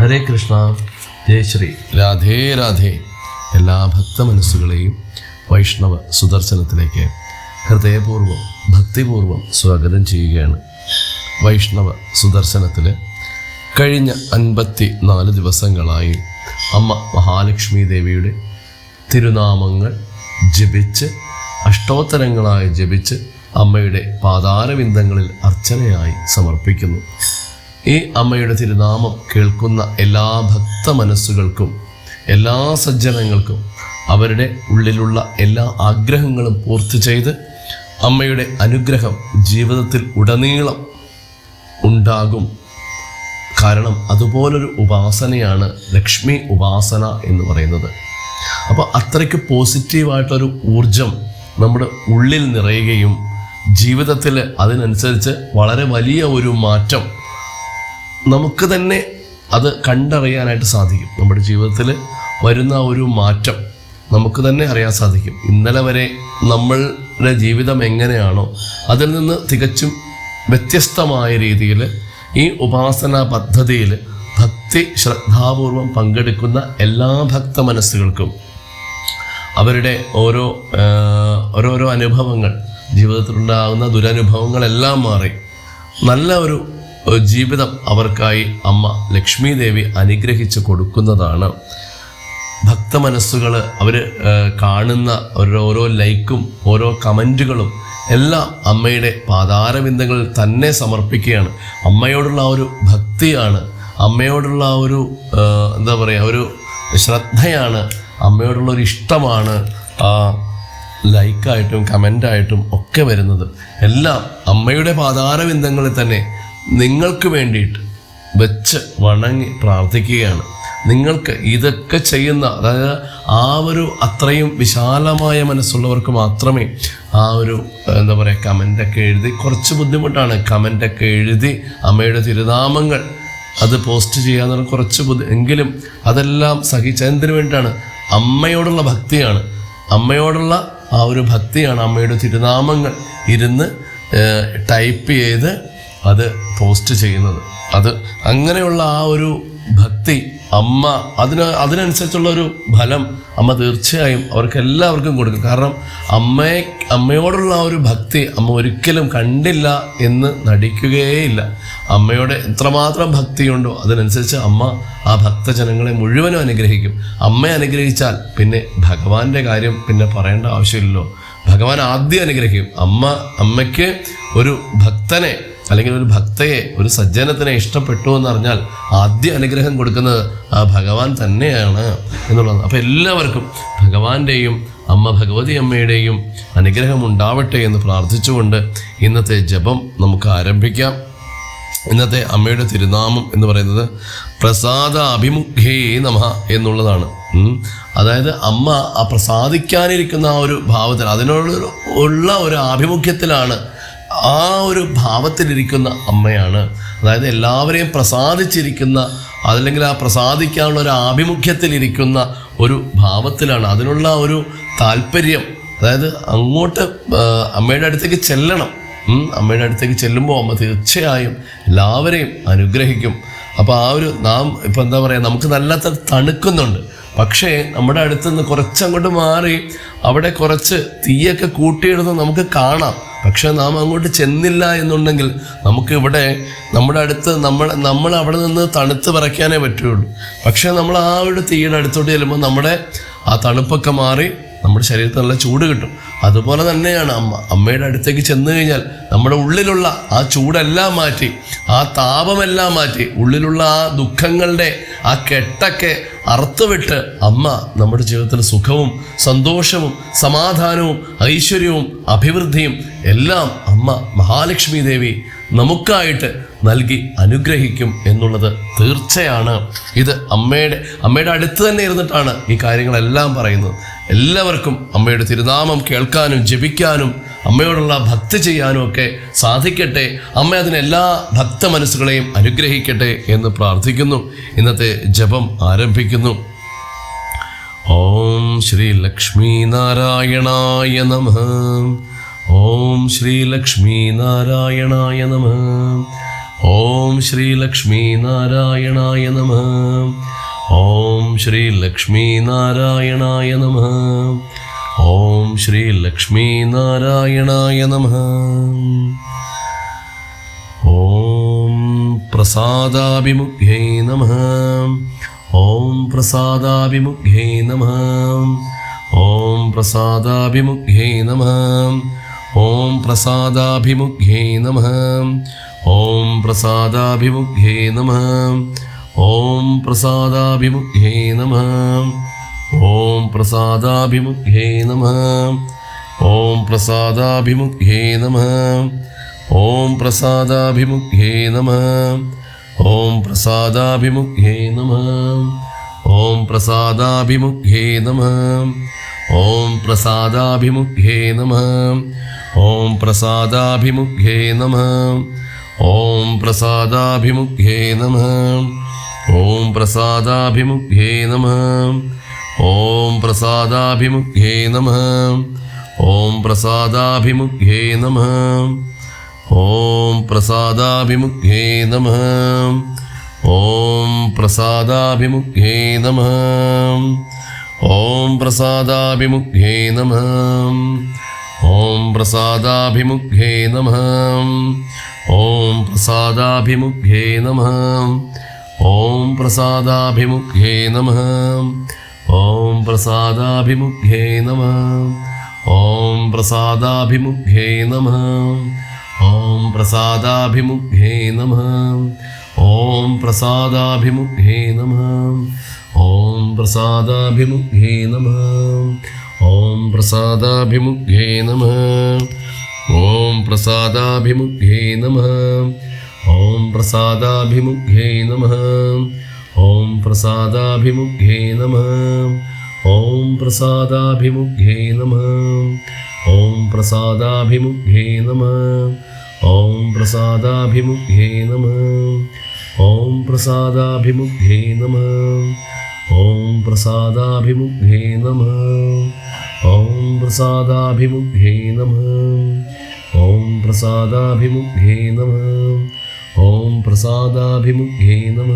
ഹരേ കൃഷ്ണ ജയ ശ്രീ. രാധേ രാധേ. എല്ലാ ഭക്ത മനസ്സുകളെയും വൈഷ്ണവ സുദർശനത്തിലേക്ക് ഹൃദയപൂർവം ഭക്തിപൂർവം സ്വാഗതം ചെയ്യുകയാണ് വൈഷ്ണവ സുദർശനത്തിൽ കഴിഞ്ഞ അൻപത്തി നാല് ദിവസങ്ങളായി അമ്മ മഹാലക്ഷ്മി ദേവിയുടെ തിരുനാമങ്ങൾ ജപിച്ച് അഷ്ടോത്തരങ്ങളായി ജപിച്ച് അമ്മയുടെ പാതാരവിന്ദങ്ങളിൽ അർച്ചനയായി സമർപ്പിക്കുന്നു. ഈ അമ്മയുടെ തിരുനാമം കേൾക്കുന്ന എല്ലാ ഭക്ത മനസ്സുകൾക്കും എല്ലാ സജ്ജനങ്ങൾക്കും അവരുടെ ഉള്ളിലുള്ള എല്ലാ ആഗ്രഹങ്ങളും പൂർത്തി ചെയ്ത് അമ്മയുടെ അനുഗ്രഹം ജീവിതത്തിൽ ഉടനീളം ഉണ്ടാകും. കാരണം അതുപോലൊരു ഉപാസനയാണ് ലക്ഷ്മി ഉപാസന എന്ന് പറയുന്നത്. അപ്പോൾ അത്രയ്ക്ക് പോസിറ്റീവായിട്ടൊരു ഊർജം നമ്മുടെ ഉള്ളിൽ നിറയുകയും ജീവിതത്തിൽ അതിനനുസരിച്ച് വളരെ വലിയ ഒരു മാറ്റം നമുക്ക് തന്നെ അത് കണ്ടറിയാനായിട്ട് സാധിക്കും. നമ്മുടെ ജീവിതത്തിൽ വരുന്ന ഒരു മാറ്റം നമുക്ക് തന്നെ അറിയാൻ സാധിക്കും. ഇന്നലെ വരെ നമ്മളുടെ ജീവിതം എങ്ങനെയാണോ അതിൽ നിന്ന് തികച്ചും വ്യത്യസ്തമായ രീതിയിൽ ഈ ഉപാസന പദ്ധതിയിൽ ഭക്തി ശ്രദ്ധാപൂർവം പങ്കെടുക്കുന്ന എല്ലാ ഭക്ത മനസ്സുകൾക്കും അവരുടെ ഓരോ ഓരോരോ അനുഭവങ്ങൾ ജീവിതത്തിലുണ്ടാകുന്ന ദുരനുഭവങ്ങളെല്ലാം മാറി. നല്ല ഒരു ജീവിതം അവർക്കായി അമ്മ ലക്ഷ്മി ദേവി അനുഗ്രഹിച്ച് കൊടുക്കുന്നതാണ്. ഭക്ത മനസ്സുകൾ അവർ കാണുന്ന ഓരോ ലൈക്കും ഓരോ കമന്റുകളും എല്ലാം അമ്മയുടെ പാതാരബിന്ദങ്ങളിൽ തന്നെ സമർപ്പിക്കുകയാണ്. അമ്മയോടുള്ള ആ ഒരു ഭക്തിയാണ് അമ്മയോടുള്ള ആ ഒരു എന്താ പറയുക ഒരു ശ്രദ്ധയാണ് അമ്മയോടുള്ള ഒരു ഇഷ്ടമാണ് ആ ലൈക്കായിട്ടും കമന്റായിട്ടും ഒക്കെ വരുന്നത്. എല്ലാം അമ്മയുടെ പാതാരബിന്ദങ്ങളിൽ തന്നെ നിങ്ങൾക്ക് വേണ്ടിയിട്ട് വെച്ച് വണങ്ങി പ്രാർത്ഥിക്കുകയാണ്. നിങ്ങൾക്ക് ഇതൊക്കെ ചെയ്യുന്ന അതായത് ആ ഒരു അത്രയും വിശാലമായ മനസ്സുള്ളവർക്ക് മാത്രമേ ആ ഒരു എന്താ പറയുക കമന്റൊക്കെ എഴുതി കുറച്ച് ബുദ്ധിമുട്ടാണ്. കമന്റൊക്കെ എഴുതി അമ്മയുടെ തിരുനാമങ്ങൾ അത് പോസ്റ്റ് ചെയ്യാന്ന് കുറച്ച് ബുദ്ധി എങ്കിലും അതെല്ലാം സഹിച്ച എന്തിനു വേണ്ടിയിട്ടാണ്? അമ്മയോടുള്ള ഭക്തിയാണ്. അമ്മയോടുള്ള ആ ഒരു ഭക്തിയാണ് അമ്മയുടെ തിരുനാമങ്ങൾ ഇരുന്ന് ടൈപ്പ് ചെയ്ത് അത് പോസ്റ്റ് ചെയ്യുന്നത്. അത് അങ്ങനെയുള്ള ആ ഒരു ഭക്തി അമ്മ അതിന് അതിനനുസരിച്ചുള്ള ഒരു ഫലം അമ്മ തീർച്ചയായും അവർക്ക് എല്ലാവർക്കും കൊടുക്കും. കാരണം അമ്മയെ അമ്മയോടുള്ള ആ ഒരു ഭക്തി അമ്മ ഒരിക്കലും കണ്ടില്ല എന്ന് നടിക്കുകയേയില്ല. അമ്മയോട് എത്രമാത്രം ഭക്തിയുണ്ടോ അതിനനുസരിച്ച് അമ്മ ആ ഭക്തജനങ്ങളെ മുഴുവനും അനുഗ്രഹിക്കും. അമ്മയെ അനുഗ്രഹിച്ചാൽ പിന്നെ ഭഗവാന്റെ കാര്യം പിന്നെ പറയേണ്ട ആവശ്യമില്ലല്ലോ. ഭഗവാൻ ആദ്യം അനുഗ്രഹിക്കും. അമ്മ അമ്മയ്ക്ക് ഒരു ഭക്തനെ അല്ലെങ്കിൽ ഒരു ഭക്തയെ ഒരു സജ്ജനത്തിനെ ഇഷ്ടപ്പെട്ടു എന്ന് പറഞ്ഞാൽ ആദ്യ അനുഗ്രഹം കൊടുക്കുന്നത് ആ ഭഗവാൻ തന്നെയാണ് എന്നുള്ളതാണ്. അപ്പോൾ എല്ലാവർക്കും ഭഗവാന്റെയും അമ്മ ഭഗവതി അമ്മയുടെയും അനുഗ്രഹം ഉണ്ടാവട്ടെ എന്ന് പ്രാർത്ഥിച്ചുകൊണ്ട് ഇന്നത്തെ ജപം നമുക്ക് ആരംഭിക്കാം. ഇന്നത്തെ അമ്മയുടെ തിരുനാമം എന്ന് പറയുന്നത് പ്രസാദ അഭിമുഖേ നമ എന്നുള്ളതാണ്. അതായത് അമ്മ ആ പ്രസാദിക്കാനിരിക്കുന്ന ആ ഒരു ഭാവത്തിൽ അതിനോട് ഉള്ള ഒരു ആഭിമുഖ്യത്തിലാണ് ആ ഒരു ഭാവത്തിലിരിക്കുന്ന അമ്മയാണ്. അതായത് എല്ലാവരെയും പ്രസാദിച്ചിരിക്കുന്ന അതല്ലെങ്കിൽ ആ പ്രസാദിക്കാനുള്ള ഒരു ആഭിമുഖ്യത്തിലിരിക്കുന്ന ഒരു ഭാവത്തിലാണ്. അതിനുള്ള ഒരു താല്പര്യം അതായത് അങ്ങോട്ട് അമ്മയുടെ അടുത്തേക്ക് ചെല്ലണം. അമ്മയുടെ അടുത്തേക്ക് ചെല്ലുമ്പോൾ അമ്മ തീർച്ചയായും എല്ലാവരെയും അനുഗ്രഹിക്കും. അപ്പോൾ ആ ഒരു നാം ഇപ്പം എന്താ പറയുക നമുക്ക് നല്ല തണുക്കുന്നുണ്ട്. പക്ഷേ നമ്മുടെ അടുത്തുനിന്ന് കുറച്ചങ്ങോട്ട് മാറി അവിടെ കുറച്ച് തീയൊക്കെ കൂട്ടിയിടുന്നത് നമുക്ക് കാണാം. പക്ഷെ നാം അങ്ങോട്ട് ചെന്നില്ല എന്നുണ്ടെങ്കിൽ നമുക്ക് ഇവിടെ നമ്മുടെ അടുത്ത് നമ്മൾ നമ്മൾ അവിടെ നിന്ന് തണുത്ത് പറയ്ക്കാനേ പറ്റുള്ളൂ. പക്ഷേ നമ്മൾ ആ ഒരു തീയുടെ അടുത്തോട്ട് ചെല്ലുമ്പോൾ നമ്മുടെ ആ തണുപ്പൊക്കെ മാറി നമ്മുടെ ശരീരത്തിൽ നല്ല ചൂട് കിട്ടും. അതുപോലെ തന്നെയാണ് അമ്മ. അമ്മയുടെ അടുത്തേക്ക് ചെന്ന് കഴിഞ്ഞാൽ നമ്മുടെ ഉള്ളിലുള്ള ആ ചൂടെല്ലാം മാറ്റി ആ താപമെല്ലാം മാറ്റി ഉള്ളിലുള്ള ആ ദുഃഖങ്ങളുടെ ആ കെട്ടൊക്കെ അറുത്തുവിട്ട് അമ്മ നമ്മുടെ ജീവിതത്തിൽ സുഖവും സന്തോഷവും സമാധാനവും ഐശ്വര്യവും അഭിവൃദ്ധിയും എല്ലാം അമ്മ മഹാലക്ഷ്മി ദേവി നമുക്കായിട്ട് നൽകി അനുഗ്രഹിക്കും എന്നുള്ളത് തീർച്ചയാണ്. ഇത് അമ്മയുടെ അമ്മയുടെ അടുത്ത് തന്നെ ഇരുന്നിട്ടാണ് ഈ കാര്യങ്ങളെല്ലാം പറയുന്നത്. എല്ലാവർക്കും അമ്മയുടെ തിരുനാമം കേൾക്കാനും ജപിക്കാനും അമ്മയോടുള്ള ഭക്തി ചെയ്യാനും ഒക്കെ സാധിക്കട്ടെ. അമ്മ അതിനെല്ലാ ഭക്ത മനസ്സുകളെയും അനുഗ്രഹിക്കട്ടെ എന്ന് പ്രാർത്ഥിക്കുന്നു. ഇന്നത്തെ ജപം ആരംഭിക്കുന്നു. ഓം ശ്രീ ലക്ഷ്മി നാരായണായ നമ. ഓം ശ്രീ ലക്ഷ്മി നാരായണായ നമ. ഓം ശ്രീ ലക്ഷ്മി നാരായണായ നമ. ഓം ശ്രീ ലക്ഷ്മി നാരായണായ നമ. ഓം ശ്രീ ലക്ഷ്മി നാരായണായ നമ. ഓം പ്രസാദാഭിമുഖ്യൈ നമ. ഓം പ്രസാദാഭിമുഖ്യൈ നമ. ഓം പ്രസാദാഭിമുഖ്യൈ നമ. ഓം പ്രസാദാഭിമുഖ്യൈ നമ. ഓം പ്രസാദാഭിമുഖ്യൈ നമ. ഓം പ്രസാദാഭിമുഖേ നമ. ഓം പ്രസാദാഭിമുഖേ നമ. ഓം പ്രസാദാഭിമുഖേ നമ. ഓം പ്രസാദാഭിമുഖ്യേ നമ. ഓം പ്രസാദാഭിമുഖ്യേ നമ. ഓം പ്രസാദാഭിമുഖ്യേ നമ. ഓം പ്രസാദാഭിമുഖ്യേ നമ. ഓം പ്രസാദാഭിമുഖ്യേ നമ. ഓം പ്രസാദാഭിമുഖ്യേ നമ. ഓം പ്രസാദാഭിമുഖ്യേ നമ. ഓം പ്രസാദാഭിമുഖ്യേ നമ. ഓം പ്രസാദാഭിമുഖ്യേ നമ. ഓം പ്രസാദാഭിമുഖ്യേ നമ. ഓം പ്രസാദാഭിമുഖ്യേ നമ. ഓം പ്രസാദാഭിമുഖ്യേ നമ. ഓം പ്രസാദാഭിമുഖ്യേ നമ. ഓം പ്രസാദാഭിമുഖ്യേ നമ. ഓം പ്രസാദാഭിമുഖേ നമ. ഓം പ്രസാദാഭിമുഖേ നമ. ഓം പ്രസാദാഭിമുഖേ നമ. ഓം പ്രസാദാഭിമുഖേ നമ. ഓം പ്രസാദാഭിമുഖേ നമ. ഓം പ്രസാദാഭിമുഖേ നമ. ഓം പ്രസാദാഭിമുഖേ നമ. ഓം പ്രസാദാഭിമുഖേ നമ. ओम प्रसादाभिमुखे नमः। ओम प्रसादाभिमुखे नमः। ओम प्रसादाभिमुखे नमः। ओम प्रसादाभिमुखे नमः। ओम प्रसादाभिमुखे नमः। ओम प्रसादाभिमुखे नमः। ओम प्रसादाभिमुखे नमः। ओम प्रसादाभिमुखे नमः। ओम प्रसादाभिमुखे नमः। ഓം പ്രസാദാഭിമുഖ്യേ നമ.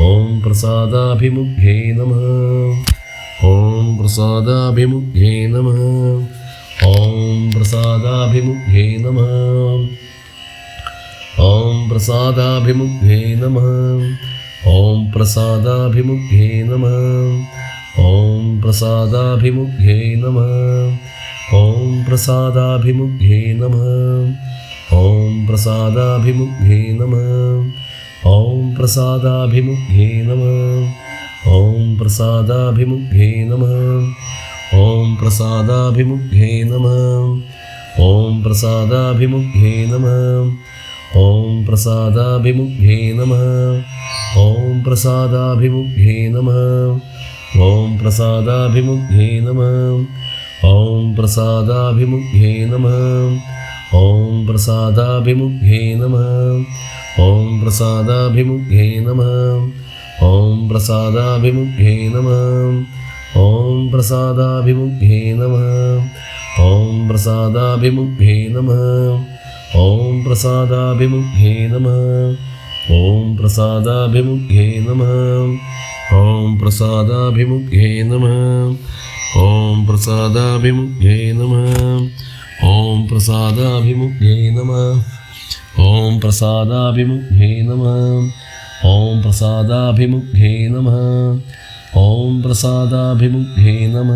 ഓം പ്രസാദാഭിമുഖ്യേ നമ. ഓം പ്രസാദാഭിമുഖ്യേ നമ. ഓം പ്രസാദാഭിമുഖ്യേ നമ. ഓം പ്രസാദാഭിമുഖ്യേ നമ. ഓം പ്രസാദാഭിമുഖ്യേ നമ. ഓം പ്രസാദാഭിമുഖ്യേ നമ. ഓം പ്രസാദാഭിമുഖ്യേ നമ. ഓം പ്രസാദാഭിമുഖ്യേ നമ ഓം പ്രസാദാഭിമുഖ്യേ നമ ഓം പ്രസാദാഭിമുഖ്യേ നമ ഓം പ്രസാദാഭിമുഖ്യേ നമ ഓം പ്രസാദാഭിമുഖ്യേ നമ ഓം പ്രസാദാഭിമുഖ്യേ നമ ഓം പ്രസാദാഭിമുഖ്യേ നമ ഓം പ്രസാദാഭിമുഖ്യേ നമ ഓം പ്രസാദാഭിമുഖ്യേ നമ ഓം പ്രസാദാഭിമുഖ്യേ നമ ഓം പ്രസാദാഭിമുഖ്യേ നമ ഓം പ്രസാദാഭിമുഖ്യേ നമ ഓം പ്രസാദാഭിമുഖ്യേ നമ ഓം പ്രസാദാഭിമുഖ്യേ നമ ഓം പ്രസാദാഭിമുഖ്യേ നമ ഓം പ്രസാദാഭിമുഖ്യേ നമ ഓം പ്രസാദാഭിമുഖ്യേ നമ ഓം പ്രസാദാഭിമുഖ്യേ നമ ഓം പ്രസാദാഭിമുഖ്യേ നമ ഓം പ്രസാദാഭിമുഖ്യേ നമ ഓം പ്രസാദാഭിമുഖ്യേ നമ ഓം പ്രസാദാഭിമുഖ്യേ നമ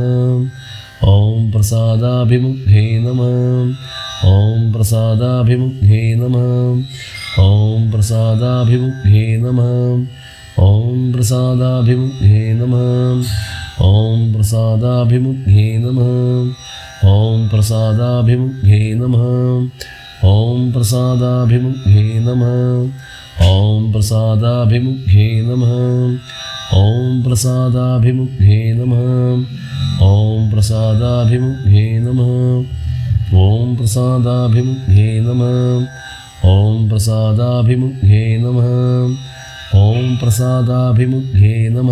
ഓം പ്രസാദാഭിമുഖ്യേ നമ ഓം പ്രസാദാഭിമുഖ്യേ നമ ഓം പ്രസാദാഭിമുഖ്യേ നമ ഓം പ്രസാദാഭിമുഖ്യേ നമ ഓം പ്രസാദാഭിമുഖ്യേ നമ ഓം പ്രസാദാഭിമുഖ്യേ നമ ഓം പ്രസാദാഭിമുഖ്യേ നമ ഓം പ്രസാദാഭിമുഖ്യേ നമ ഓം പ്രസാദാഭിമുഖ്യേ നമ ഓം പ്രസാദാഭിമുഖ്യേ നമ ഓം പ്രസാദാഭിമുഖ്യേ നമ ഓം പ്രസാദാഭിമുഖ്യേ നമ ഓം പ്രസാദാഭിമുഖ്യേ നമ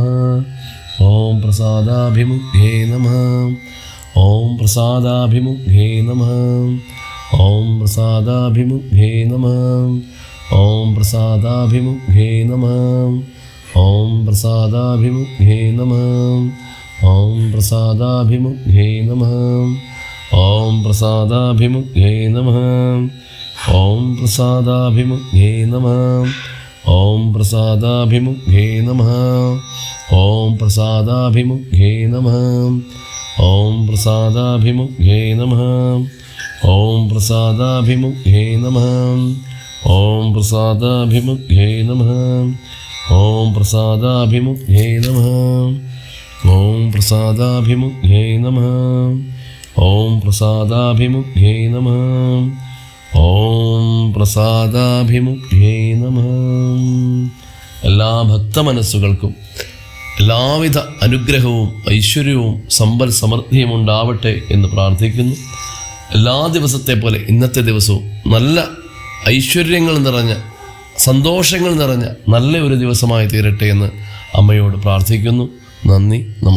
ഓം പ്രസാദാഭിമുഖ്യേ നമ ഓം പ്രസാദാഭിമുഖേ നമ. ഓം പ്രസാദാഭിമുഖേ നമ. ഓം പ്രസാദാഭിമുഖേ നമ. ഓം പ്രസാദാഭിമുഖേ നമ. ഓം പ്രസാദാഭിമുഖേ നമ. ഓം പ്രസാദാഭിമുഖേ നമ. ഓം പ്രസാദാഭിമുഖേ നമ. ഓം പ്രസാദാഭിമുഖേ നമ. ഓം പ്രസാദാഭിമുഖേ നമ. ഓം പ്രസാദാഭിമുഖേ നമ. ഓം പ്രസാദാഭിമുഖേ നമ. ഓം പ്രസാദാഭിമുഖേ നമ. ഓം പ്രസാദാഭിമുഖേ നമ. ഓം പ്രസാദാഭിമുഖേ നമ. ഓം പ്രസാദാഭിമുഖേ നമ. ഓം പ്രസാദാഭിമുഖേ നമ. എല്ലാ ഭക്തമനസ്സുകൾക്കും എല്ലാവിധ അനുഗ്രഹവും ഐശ്വര്യവും സമ്പൽ സമൃദ്ധിയും ഉണ്ടാവട്ടെ എന്ന് പ്രാർത്ഥിക്കുന്നു. എല്ലാ ദിവസത്തെ പോലെ ഇന്നത്തെ ദിവസവും നല്ല ഐശ്വര്യങ്ങൾ നിറഞ്ഞ സന്തോഷങ്ങൾ നിറഞ്ഞ നല്ല ഒരു ദിവസമായി തീരട്ടെ എന്ന് അമ്മയോട് പ്രാർത്ഥിക്കുന്നു. നന്ദി നമ